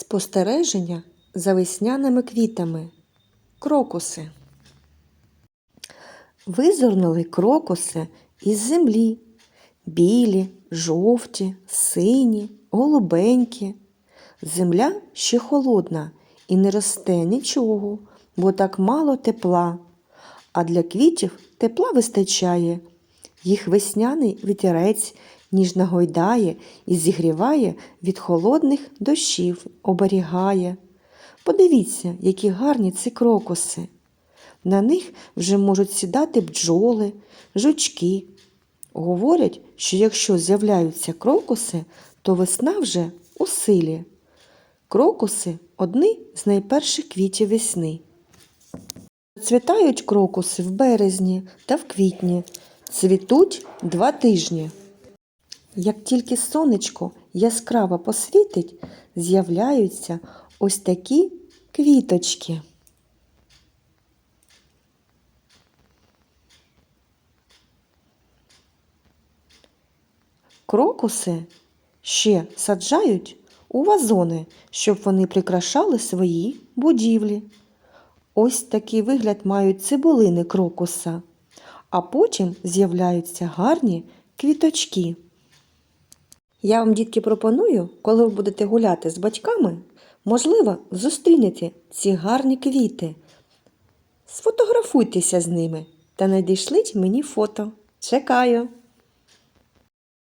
Спостереження за весняними квітами. Крокуси. Визирнули крокуси із землі. Білі, жовті, сині, голубенькі. Земля ще холодна і не росте нічого, бо так мало тепла. А для квітів тепла вистачає. Їх весняний вітерець ніжно гойдає і зігріває від холодних дощів, оберігає. Подивіться, які гарні ці крокуси. На них вже можуть сідати бджоли, жучки. Говорять, що якщо з'являються крокуси, то весна вже у силі. Крокуси одні з найперших квітів весни. Цвітають крокуси в березні та в квітні. Цвітуть два тижні. Як тільки сонечко яскраво посвітить, з'являються ось такі квіточки. Крокуси ще саджають у вазони, щоб вони прикрашали свої будівлі. Ось такий вигляд мають цибулини крокуса, а потім з'являються гарні квіточки. Я вам, дітки, пропоную, коли ви будете гуляти з батьками, можливо, зустрінете ці гарні квіти. Сфотографуйтеся з ними та надійшліть мені фото. Чекаю!